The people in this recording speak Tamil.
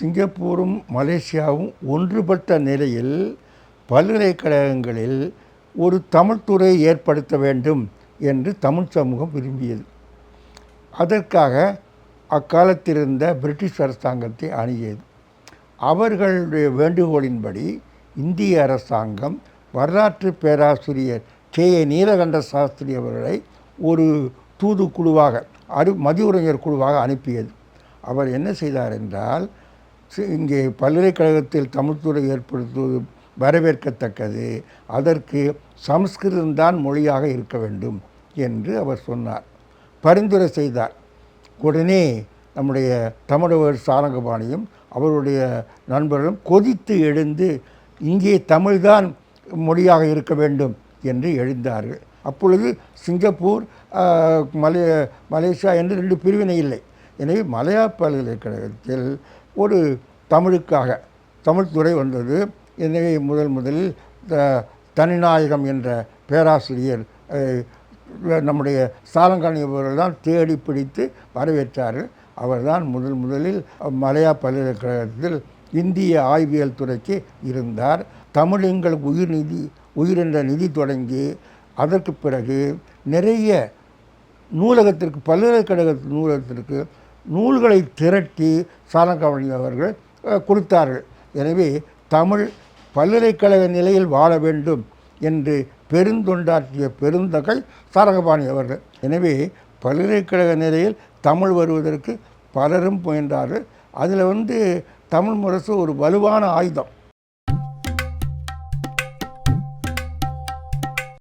சிங்கப்பூரும் மலேசியாவும் ஒன்றுபட்ட நிலையில் பல்கலைக்கழகங்களில் ஒரு தமிழ்துறை ஏற்படுத்த வேண்டும் என்று தமிழ் சமூகம் விரும்பியது. அதற்காக அக்காலத்திலிருந்த பிரிட்டிஷ் அரசாங்கத்தை அணுகியது. அவர்களுடைய வேண்டுகோளின்படி இந்திய அரசாங்கம் வரலாற்று பேராசிரியர் கே. ஏ. நீலகண்ட சாஸ்திரி அவர்களை ஒரு தூது குழுவாக அரு மதியுரைஞர் குழுவாக அனுப்பியது. அவர் என்ன செய்தார் என்றால் இங்கே பல்கலைக்கழகத்தில் தமிழ்துறை ஏற்படுத்துவது வரவேற்கத்தக்கது. அதற்கு சமஸ்கிருதம்தான் மொழியாக இருக்க வேண்டும் என்று அவர் சொன்னார். பரிந்துரை செய்தார். உடனே நம்முடைய தமிழவர் சாரங்கபாணியும் அவருடைய நண்பர்களும் கொதித்து எழுந்து இங்கே தமிழ்தான் மொழியாக இருக்க வேண்டும் என்று எழுந்தார்கள். அப்பொழுது சிங்கப்பூர் மலே மலேசியா என்று ரெண்டு பிரிவினை இல்லை. எனவே மலையா பல்கலைக்கழகத்தில் ஒரு தமிழுக்காக தமிழ்துறை வந்தது. எனவே முதல் முதலில் த- தனிநாயகம் என்ற பேராசிரியர் நம்முடைய சாலங்காணி அவர்கள் தான் தேடி பிடித்து வரவேற்றார்கள் அவர்தான் முதல் முதலில் மலையா பல்கலைக்கழகத்தில் இந்திய ஆய்வியல் துறைக்கு இருந்தார். தமிழ் எங்கள் உயிர் நிதி உயிர் என்ற நிதி தொடங்கி அதற்கு பிறகு நிறைய நூலகத்திற்கு பல்கலைக்கழக நூலகத்திற்கு நூல்களை திரட்டி சாலங்காவணி அவர்கள் கொடுத்தார்கள். எனவே தமிழ் பல்கலைக்கழக நிலையில் வாழ வேண்டும் என்று பெருந்தொண்டாற்றிய பெருந்தகை சாரங்கபாணி அவர்கள். எனவே பல்கலைக்கழக நிலையில் தமிழ் வருவதற்கு பலரும் முயன்றார்கள். அதில் வந்து தமிழ் முரசு ஒரு வலுவான ஆயுதம்.